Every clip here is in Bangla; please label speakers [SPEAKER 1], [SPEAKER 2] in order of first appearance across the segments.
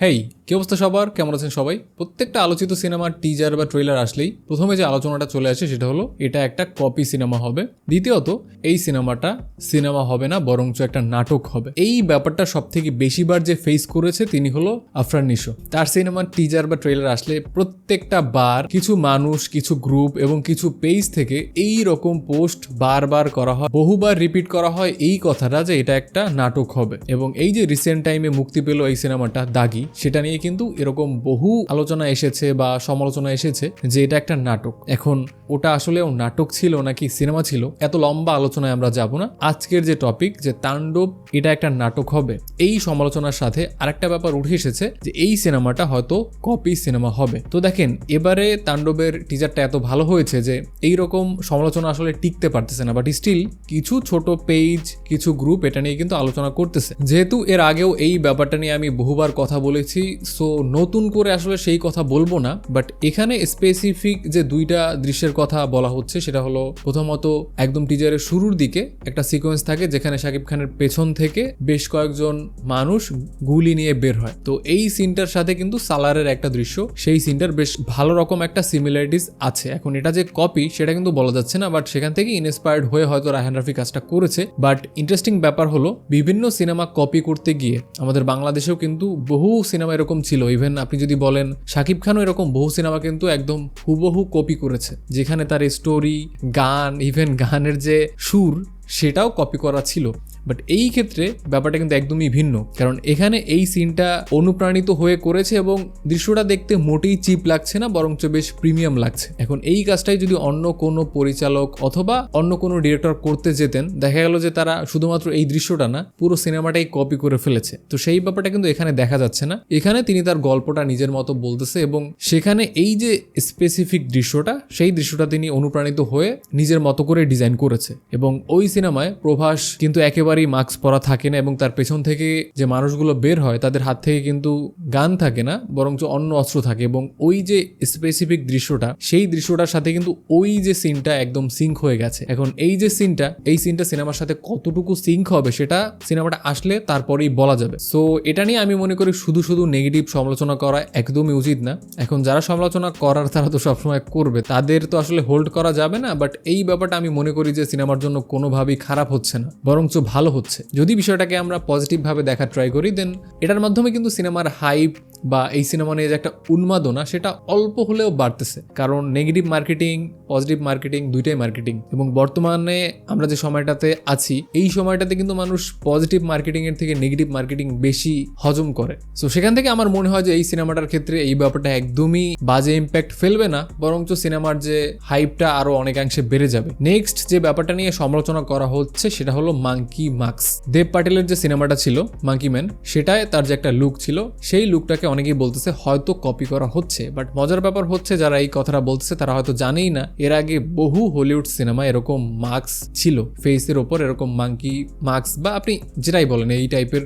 [SPEAKER 1] Hey কি অবস্থা সবার? কেমন আছেন সবাই? প্রত্যেকটা আলোচিত সিনেমার টিজার বা ট্রেলার আসলেই প্রথমে যে আলোচনাটা চলে আসে সেটা হলো, এটা একটা কপি সিনেমা হবে। দ্বিতীয়ত, এই সিনেমাটা সিনেমা হবে না, বরঞ্চ একটা নাটক হবে। এই ব্যাপারটা সব থেকে বেশিবার যে ফেস করেছে তিনি হলো আফরান নিশো। তার সিনেমার টিজার বা ট্রেলার আসলে প্রত্যেকটা বার কিছু মানুষ, কিছু গ্রুপ এবং কিছু পেজ থেকে এই রকম পোস্ট বারবার করা হয়, বহুবার রিপিট করা হয় এই কথাটা যে এটা একটা নাটক হবে। এবং এই যে রিসেন্ট টাইমে মুক্তি পেল এই সিনেমাটা দাগি, সেটা নিয়ে কিন্তু এরকম বহু আলোচনা এসেছে বা সমালোচনা এসেছে যে এটা একটা নাটক। এখন ওটা আসলেও নাটক ছিল নাকি সিনেমা ছিল? এত লম্বা আলোচনায় আমরা যাব না। আজকের যে টপিক যে তাণ্ডব, এটা একটা নাটক হবে। এই সমালোচনার সাথে আরেকটা ব্যাপার উঠে এসেছে যে এই সিনেমাটা হয়তো কপি সিনেমা হবে। তো দেখেন, এবারে তাণ্ডবের টিজারটা এত ভালো হয়েছে যে এই রকম সমালোচনা আসলে টিকতে পারতেছে না। বাট স্টিল কিছু ছোট পেজ কিছু গ্রুপ এটা নিয়ে কিন্তু আলোচনা করতেছে। যেহেতু এর আগেও এই ব্যাপারটা নিয়ে আমি বহুবার কথা বলেছি সো নতুন করে আসলে সেই কথা বলব না বাট এখানে স্পেসিফিক যে দুইটা দৃশ্যের কথা বলা হচ্ছে, সেটা হলো প্রথমত একদম টিজারের শুরুর দিকে একটা সিকোয়েন্স থাকে যেখানে শাকিব খানের পেছন থেকে বেশ কয়েকজন মানুষ গুলি নিয়ে বের হয়। তো এই সিনটার সাথে কিন্তু সালারের একটা দৃশ্য, সেই সিনটার বেশ ভালো রকম একটা সিমিলারিটিস আছে। এখন এটা যে কপি সেটা কিন্তু বলা যাচ্ছে না বাট সেখান থেকে ইন্সপায়ার্ড হয়ে হয়তো রায়হান রাফি কাজটা করেছে। বাট ইন্টারেস্টিং ব্যাপার হলো, বিভিন্ন সিনেমা কপি করতে গিয়ে আমাদের বাংলাদেশেও কিন্তু বহু সিনেমা এরকম ছিল। ইভেন আপনি যদি বলেন, শাকিব খানও এরকম বহু সিনেমা কিন্তু একদম হুবহু কপি করেছে, যেখানে তার স্টোরি গান ইভেন গানের যে সুর, সেটাও কপি করা ছিল। বাট এই ক্ষেত্রে ব্যাপারটা কিন্তু একদমই ভিন্ন। কারণ এখানে এই সিনটা অনুপ্রাণিত হয়ে করেছে এবং দৃশ্যটা দেখতে মোটেই চিপ লাগছে না, বরঞ্চ বেশ প্রিমিয়াম লাগছে। এখন এই কাজটাই যদি অন্য কোনো পরিচালক অথবা অন্য কোনো ডিরেক্টর করতে যেতেন, দেখা গেল যে তারা শুধুমাত্র এই দৃশ্যটা না, পুরো সিনেমাটাই কপি করে ফেলেছে। তো সেই ব্যাপারটা কিন্তু এখানে দেখা যাচ্ছে না। এখানে তিনি তার গল্পটা নিজের মতো বলতেছে এবং সেখানে এই যে স্পেসিফিক দৃশ্যটা, সেই দৃশ্যটা তিনি অনুপ্রাণিত হয়ে নিজের মতো করে ডিজাইন করেছে। এবং ওই সিনেমায় প্রভাস কিন্তু একেবারেই মাস্ক পরা থাকে না এবং তার পেছন থেকে যে মানুষগুলো বের হয়, তাদের হাত থেকে কিন্তু গান থাকে না, বরঞ্চ অন্য অস্ত্র থাকে এবং ওই যে স্পেসিফিক দৃশ্যটা, সেই দৃশ্যটার সাথে কিন্তু ওই যে সিনটা একদম সিঙ্ক হয়ে গেছে। এখন এই যে সিনটা এই সিনটা সিনেমার সাথে কতটুকু সিঙ্ক হবে সেটা সিনেমাটা আসলে তারপরেই বলা যাবে। সো এটা নিয়ে আমি মনে করি শুধু শুধু নেগেটিভ সমালোচনা করা একদমই উচিত না। এখন যারা সমালোচনা করার, তারা তো সবসময় করবে। তাদের তো আসলে হোল্ড করা যাবে না বাট এই ব্যাপারটা আমি মনে করি যে সিনেমার জন্য কোনোভাবেই খারাপ হচ্ছে না। বরঞ্চ ভালো হচ্ছে। যদি বিষয়টাকে আমরা পজিটিভভাবে দেখার ট্রাই করি দেন এটার মাধ্যমে কিন্তু সিনেমার হাইপ বা এই সিনেমা নিয়ে যে একটা উন্মাদনা, সেটা অল্প হলেও বাড়তেছে। কারণ নেগেটিভ মার্কেটিং পজিটিভ মার্কেটিং দুইটাই মার্কেটিং এবং বর্তমানে আমরা যে সময়টাতে আছি, এই সময়টাতে কিন্তু মানুষ পজিটিভ মার্কেটিং এর থেকে নেগেটিভ মার্কেটিং বেশি হজম করে। সো সেখান থেকে আমার মনে হয় যে এই সিনেমাটার ক্ষেত্রে এই ব্যাপারটা একদমই বাজে ইম্প্যাক্ট ফেলবে না, বরঞ্চ সিনেমার যে হাইপটা আরও অনেকাংশে বেড়ে যাবে। নেক্সট যে ব্যাপারটা নিয়ে সমালোচনা করা হচ্ছে, সেটা হলো মাঙ্কি মার্কস দেব পাটেলের যে সিনেমাটা ছিল মাঙ্কি ম্যান সেটায় তার যে একটা লুক ছিল, সেই লুকটাকে অনেকেই বলতেছে, হয়তো কপি করা হচ্ছে। বাট মজার ব্যাপার হচ্ছে, যারা এই কথাটা বলতেছে, তারা হয়তো জানেই না। এর আগে বহু হলিউড সিনেমা এরকম মাস্ক ছিল। ফেসের ওপর এরকম মাঙ্কি মাস্ক বা আপনি যেটাই বলেন, এই টাইপের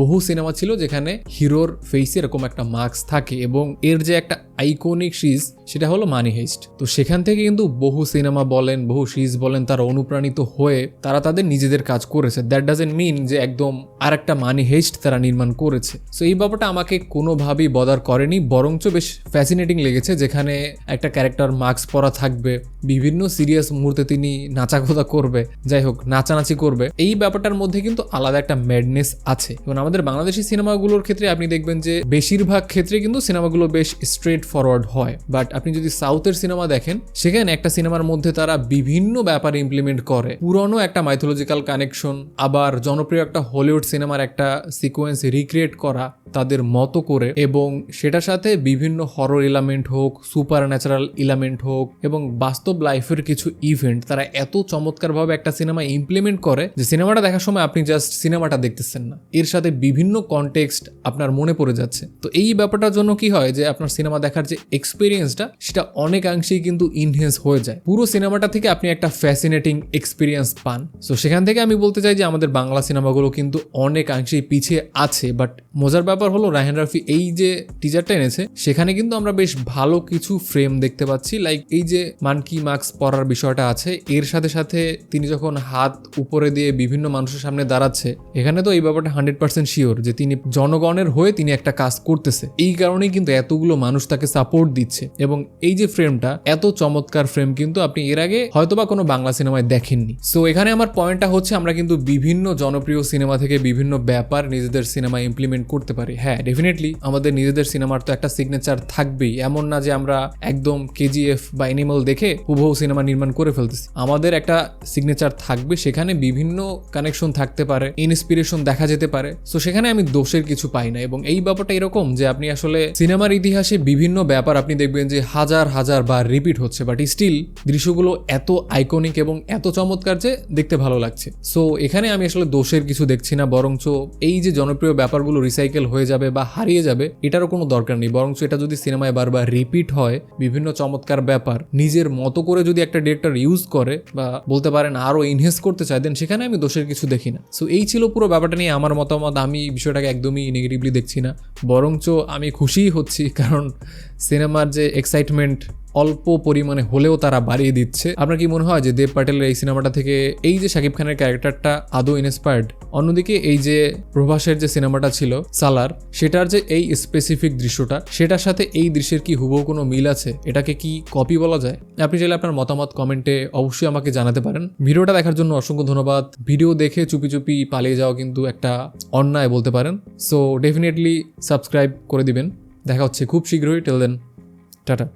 [SPEAKER 1] বহু সিনেমা ছিল যেখানে হিরোর ফেসে এরকম একটা মাস্ক থাকে এবং এর যে একটা আইকনিক সিজ সেটা হলো মানি হেস্ট তো সেখান থেকে কিন্তু বহু সিনেমা বলেন, বহু সিজ বলেন, তারা অনুপ্রাণিত হয়ে তারা তাদের নিজেদের কাজ করেছে। দ্যাট ডাজেন্ট মিন যে একদম আর একটা মানি হেস্ট তারা নির্মাণ করেছে। সো এই ব্যাপারটা আমাকে কোনোভাবেই বদার করেনি, বরঞ্চ বেশ ফ্যাসিনেটিং লেগেছে, যেখানে একটা ক্যারেক্টার মাস্ক পরা থাকবে, বিভিন্ন সিরিয়াস মুহূর্তে তিনি নাচাগোদা করবে, যাই হোক, নাচানাচি করবে। এই ব্যাপারটার মধ্যে কিন্তু আলাদা একটা ম্যাডনেস আছে। এবং আমাদের বাংলাদেশি সিনেমাগুলোর ক্ষেত্রে আপনি দেখবেন যে, বেশিরভাগ ক্ষেত্রে কিন্তু সিনেমাগুলো বেশ স্ট্রেট ফরওয়ার্ড হয়। বাট আপনি যদি সাউথের সিনেমা দেখেন, সেখানে একটা সিনেমার মধ্যে তারা বিভিন্ন ব্যাপার ইমপ্লিমেন্ট করে। পুরনো একটা মাইথোলজিক্যাল কানেকশন আবার জনপ্রিয় একটা হলিউড সিনেমার একটা সিকোয়েন্স রিক্রিয়েট করা। তাদের মতো করে এবং সেটার সাথে বিভিন্ন হরর ইলামেন্ট হোক সুপার ন্যাচারাল ইলামেন্ট হোক এবং বাস্তব লাইফের কিছু ইভেন্ট তারা এত চমৎকারভাবে একটা সিনেমা ইমপ্লিমেন্ট করে যে সিনেমাটা দেখার সময় আপনি জাস্ট সিনেমাটা দেখতেছেন না। এর সাথে বিভিন্ন কনটেক্সট আপনার মনে পড়ে যাচ্ছে। তো এই ব্যাপারটার জন্য কি হয় যে আপনার সিনেমা দেখার যে এক্সপিরিয়েন্সটা সেটা অনেকাংশেই কিন্তু ইনহেন্স হয়ে যায়। পুরো সিনেমাটা থেকে আপনি একটা ফ্যাসিনেটিং এক্সপিরিয়েন্স পান। সো সেখান থেকে আমি বলতে চাই যে আমাদের বাংলা সিনেমাগুলো কিন্তু অনেকাংশেই পিছিয়ে আছে বাট মজার ব্যাপার হলো রায়হান রাফি এই যে টিজারটা এনেছে, সেখানে কিন্তু আমরা বেশ ভালো কিছু ফ্রেম দেখতে পাচ্ছি। লাইক এই যে মানকি মাস্ক পরার বিষয়টা আছে, এর সাথে সাথে তিনি যখন হাত উপরে দিয়ে বিভিন্ন মানুষের সামনে দাঁড়াচ্ছে, এখানে তো এই ব্যাপারটা হান্ড্রেড পার্সেন্ট শিওর যে তিনি জনগণের হয়ে তিনি একটা কাজ করতেছে। এই কারণেই কিন্তু এতগুলো মানুষ তাকে সাপোর্ট দিচ্ছে। এবং এই যে ফ্রেমটা এত চমৎকার ফ্রেম কিন্তু আপনি এর আগে হয়তোবা কোনো বাংলা সিনেমায় দেখেননি। সো এখানে আমার পয়েন্টটা হচ্ছে, আমরা কিন্তু বিভিন্ন জনপ্রিয় সিনেমা থেকে বিভিন্ন ব্যাপার নিজেদের সিনেমা ইমপ্লিমেন্ট করতে পারি। হ্যাঁ ডেফিনেটলি আমাদের নিজেদের সিনেমার তো একটা সিগনেচার থাকবেই। এমন না যে আমরা একদম কেজিএফ বা এনিমাল দেখে হুবহু সিনেমা নির্মাণ করে ফেলতেছি। আমাদের একটা সিগনেচার থাকবে, সেখানে বিভিন্ন কানেকশন থাকতে পারে ইনস্পিরেশন দেখা যেতে পারে। সো সেখানে আমি দোষের কিছু পাই না এবং এই ব্যাপারটা এরকম যে আপনি আসলে সিনেমার ইতিহাসে বিভিন্ন ব্যাপার আপনি দেখবেন যে হাজার হাজার বার রিপিট হচ্ছে বাট স্টিল দৃশ্যগুলো এত আইকনিক এবং এত চমৎকার যে দেখতে ভালো লাগছে। সো এখানে আমি আসলে দোষের কিছু দেখছি না, বরঞ্চ এই যে জনপ্রিয় ব্যাপারগুলো রিসাইকেল হয়ে যাবে বা হারিয়ে যাবে, এটারও কোনো দরকার নেই। বরঞ্চ এটা যদি সিনেমায় বারবার রিপিট হয়, বিভিন্ন চমৎকার ব্যাপার, নিজের মতো করে যদি একটা ডিরেক্টর ইউজ করে বা বলতে পারেন আরও ইনহেস করতে চায় দেন সেখানে আমি দোষের কিছু দেখি না। সো এই ছিল পুরো ব্যাপারটা নিয়ে আমার মতামত। আমি বিষয়টাকে একদমই নেগেটিভলি দেখছি না। বরঞ্চ আমি খুশিই হচ্ছি, কারণ সিনেমার যে এক্সাইটমেন্ট অল্প পরিমাণে হলেও তারা বাড়িয়ে দিচ্ছে। আপনার কি মনে হয় যে দেব পাটেলের এই সিনেমাটা থেকে এই যে শাকিব খানের ক্যারেক্টারটা আদৌ ইন্সপায়ার্ড অন্যদিকে এই যে প্রভাসের যে সিনেমাটা ছিল, সালার, সেটার যে এই স্পেসিফিক দৃশ্যটা, সেটার সাথে এই দৃশ্যের কি হুবহু কোনো মিল আছে? এটাকে কি কপি বলা যায়? আপনি চাইলে আপনার মতামত কমেন্টে অবশ্যই আমাকে জানাতে পারেন। ভিডিওটা দেখার জন্য অসংখ্য ধন্যবাদ। ভিডিও দেখে চুপি চুপি পালিয়ে যাওয়া কিন্তু একটা অন্যায় বলতে পারেন। সো ডেফিনেটলি সাবস্ক্রাইব করে দিবেন। দেখা হচ্ছে খুব শীঘ্রই। Till then tata.